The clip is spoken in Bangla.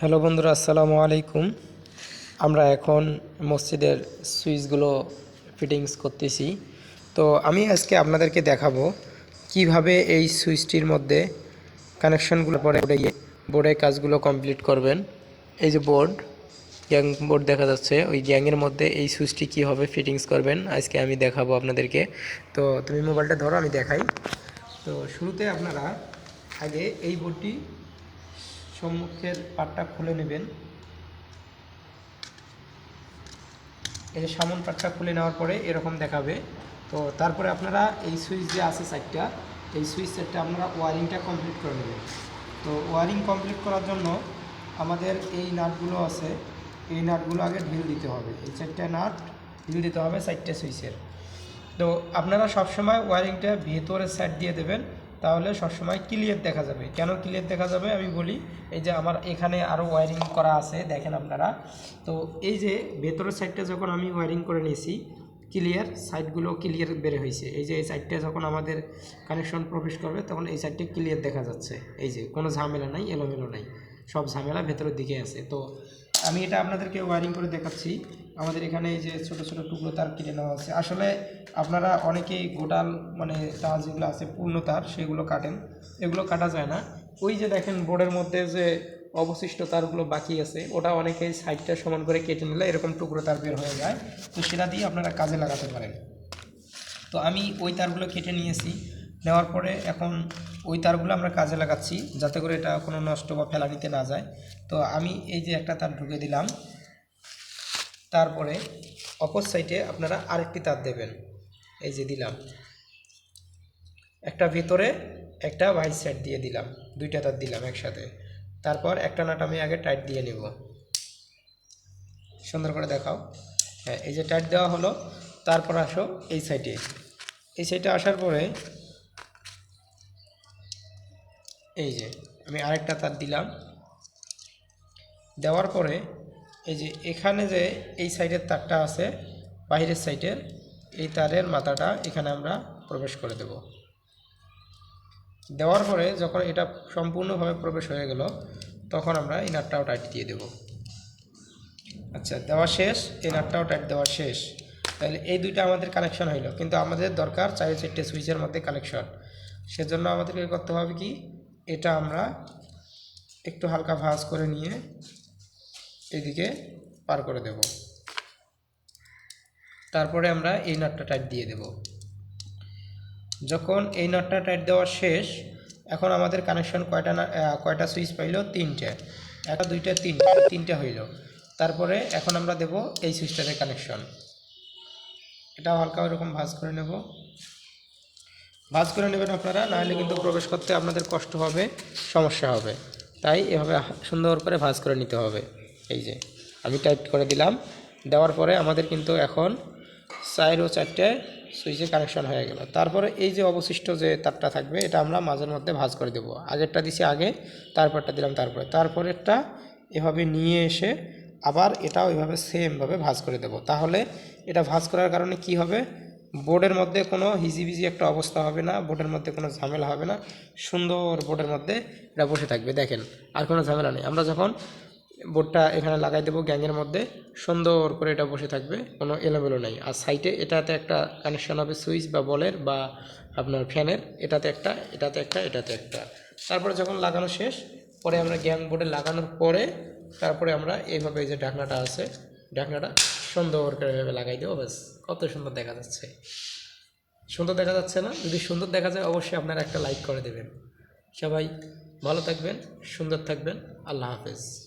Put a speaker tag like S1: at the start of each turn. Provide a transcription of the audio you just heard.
S1: হ্যালো বন্ধুরা, আসসালামু আলাইকুম। আমরা এখন মসজিদের সুইচগুলো ফিটিংস করতেছি। তো আমি আজকে আপনাদেরকে দেখাবো কীভাবে এই সুইচটির মধ্যে কানেকশনগুলো পরে গিয়ে বোর্ডে কাজগুলো কমপ্লিট করবেন। এই যে বোর্ড, গ্যাং বোর্ড দেখা যাচ্ছে, ওই গ্যাংয়ের মধ্যে এই সুইচটি কীভাবে ফিটিংস করবেন আজকে আমি দেখাবো আপনাদেরকে। তো তুমি মোবাইলটা ধরো, আমি দেখাই। তো শুরুতে আপনারা আগে এই বোর্ডটি সম্মুখের পাটটা খুলে নেবেন। এই যে সামন পাটটা খুলে নেওয়ার পরে এরকম দেখাবে। তো তারপরে আপনারা এই সুইচ যে আছে সাইডটা, এই সুইচ সেটটা আপনারা ওয়ারিংটা কমপ্লিট করে নেবেন। তো ওয়ারিং কমপ্লিট করার জন্য আমাদের এই নাটগুলো আছে, এই নাটগুলো আগে ঢিল দিতে হবে। এই চারটা নাট ঢিল দিতে হবে চারটে সুইচের। তো আপনারা সবসময় ওয়ারিংটা ভেতরের সাইড দিয়ে দেবেন তাহলে সবসময় ক্লিয়ার দেখা যাবে। কেন ক্লিয়ার দেখা যাবে? আমি বলি, এই যে আমার এখানে আরও ওয়ারিং করা আছে, দেখেন আপনারা। তো এই যে ভেতরের সাইডটা যখন আমি ওয়ারিং করে নিয়েছি ক্লিয়ার সাইডগুলো ক্লিয়ার বের হয়েছে। এই যে এই সাইডটা যখন আমাদের কানেকশন প্রবেশ করবে, তখন এই সাইডটা ক্লিয়ার দেখা যাচ্ছে। এই যে কোনো ঝামেলা নাই, এলোমেলো নাই। সব ঝামেলা ভেতরের দিকে আছে। তো আমি এটা আপনাদেরকে ওয়ারিং করে দেখাচ্ছি। আমাদের এখানে এই যে ছোট ছোট টুকরো তার কিনে নেওয়া আছে। আসলে আপনারা অনেকেই গোটাল মানে তার যেগুলো আছে পূর্ণ তার, সেগুলো কাটেন। এগুলো কাটা যায় না। ওই যে দেখেন বোর্ডের মধ্যে যে অবশিষ্ট তারগুলো বাকি আছে, ওটা অনেকেই সাইডটা সমান করে কেটে নিলে এরকম টুকরো তার বের হয়ে যায়। তো সেটা দিয়ে আপনারা কাজে লাগাতে পারেন। তো আমি ওই তারগুলো কেটে নিয়েছি। নেওয়ার পরে এখন ওই তারগুলো আমরা কাজে লাগাচ্ছি, যাতে করে এটা কোনো নষ্ট বা ফেলানিতে না যায়। তো আমি এই যে একটা তার ঢুকে দিলাম। তারপরে অপর সাইডে আপনারা আরেকটি তার দেবেন। এই যে দিলাম। একটা ভিতরে একটা বাইর সাইড দিয়ে দিলাম। দুইটা তার দিলাম একসাথে। তারপর একটা নাট আমি আগে টাইট দিয়ে নেব। সুন্দর করে দেখাও। হ্যাঁ এই যে টাইট দেওয়া হলো, তারপর আসো এই সাইডে এই সাইডে আসার পরে এই যে আমি আরেকটা তার দিলাম। দেওয়ার পরে এই যে এখানে যে এই সাইডের তারটা আছে বাইরের সাইডের, এই তারের মাথাটা এখানে আমরা প্রবেশ করে দেব। দেওয়ার পরে যখন এটা সম্পূর্ণভাবে প্রবেশ হয়ে গেল, তখন আমরা এই নাটটাও টাইট দিয়ে দেব। আচ্ছা দেওয়া শেষ এই নাটটাও টাইট দেওয়া শেষ। তাহলে এই দুইটা আমাদের কানেকশন হইল, কিন্তু আমাদের দরকার চারি চারটে সুইচের মধ্যে কানেকশন সেজন্য আমাদেরকে করতে হবে কি, এটা আমরা একটু হালকা ভাঁজ করে নিয়ে এদিকে পার করে দেব। তারপরে আমরা এই নাটটা টাইট দিয়ে দেব। যখন এই নাটটা টাইট দেওয়া শেষ, এখন আমাদের কানেকশন কয়টা কয়টা সুইচ পাইলো? তিনটে। একটা, দুইটা, তিনটে। তিনটে হইল। তারপরে এখন আমরা দেব এই সুইচটাতে কানেকশন এটা হালকা ওরকম ভাঁজ করে নেব। ভাঁজ করে নেবেন আপনারা, নাহলে কিন্তু প্রবেশ করতে আপনাদের কষ্ট হবে, সমস্যা হবে। তাই এভাবে সুন্দর করে ভাঁজ করে নিতে হবে। এই যে, আমি টাইপ করে দিলাম। দেওয়ার পরে আমাদের কিন্তু এখন চার ও চারটে সুইচে কানেকশন হয়ে গেল। তারপরে এই যে অবশিষ্ট যে তারটা থাকবে, এটা আমরা মাঝের মধ্যে ভাঁজ করে দেবো। আগেরটা দিছি আগে, তারপরটা দিলাম তারপরে। তারপরেরটা এভাবে নিয়ে এসে আবার এটাও এভাবে সেমভাবে ভাঁজ করে দেব। তাহলে এটা ভাঁজ করার কারণে কি হবে? বোর্ডের মধ্যে কোনো হিজিবিজি একটা অবস্থা হবে না, বোর্ডের মধ্যে কোনো ঝামেলা হবে না। সুন্দর বোর্ডের মধ্যে এটা বসে থাকবে। দেখেন, আর কোনো ঝামেলা নেই। আমরা যখন বোর্ডটা এখানে লাগাই দেবো গ্যাংয়ের মধ্যে। সুন্দর করে এটা বসে থাকবে, কোনো এলোমেলো নেই। আর সাইডে এটাতে একটা কানেকশন হবে সুইচ বা বলের বা আপনার ফ্যানের, এটাতে একটা এটাতে একটা এটাতে একটা। তারপরে যখন লাগানো শেষ, পরে আমরা গ্যাং বোর্ডে লাগানোর পরে তারপরে আমরা এইভাবে এই যে ঢাকনাটা আছে, ঢাকনাটা সুন্দর করে এভাবে লাগাই দেবো, ব্যাস। কত সুন্দর দেখা যাচ্ছে। সুন্দর দেখা যাচ্ছে না? যদি সুন্দর দেখা যায়, অবশ্যই আপনারা একটা লাইক করে দেবেন। সবাই ভালো থাকবেন, সুন্দর থাকবেন। আল্লাহ হাফেজ।